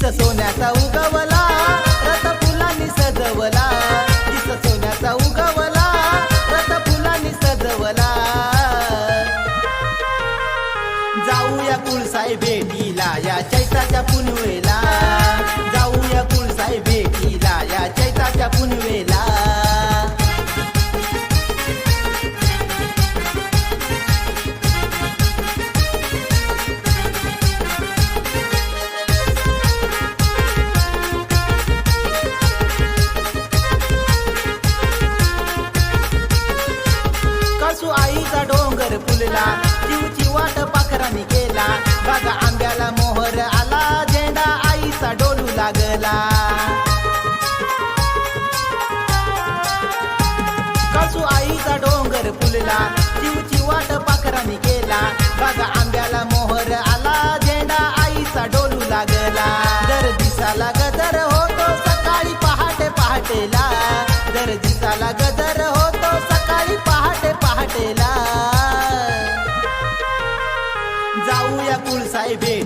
किस सोन्याचा उगवला. रथ फुलांनी सजवला. किस सोन्याचा उगवला. रथ फुलांनी सजवला. जाऊया कुळसाई भेटीला याच्या गेला जीवची वाट केला. आंब्याला मोहर आला. झेंडा आईचा डोलू लागला. कसू आईचा डोंगर फुलला. जीवची वाट पाखरांनी केला. बागा आंब्याला मोहर आला. झेंडा आईचा डोलू लागला. दर दिसाला गदर होतो. सकाळी पहाटे पहाटेला. दर दिसाला गदर हो baby.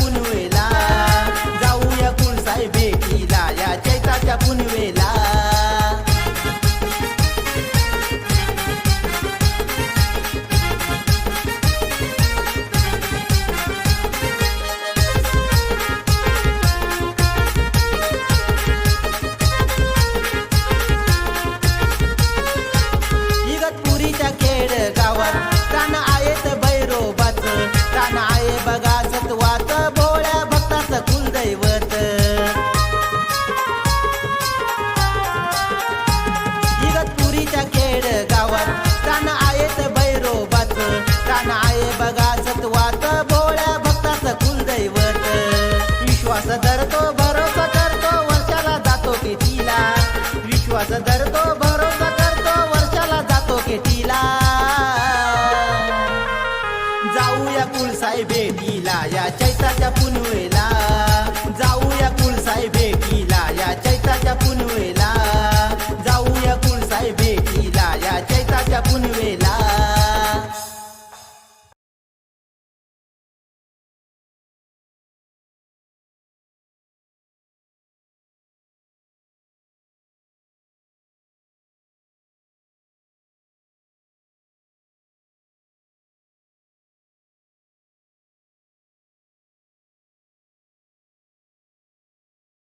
bunu धरतो भरोसा करतो वर्षाला जातो केटीला विश्वास धरतो भरोसा करतो वर्षाला जातो केटीला जाऊया कुलसाई भेटीला या चैताच्या पुनवेला.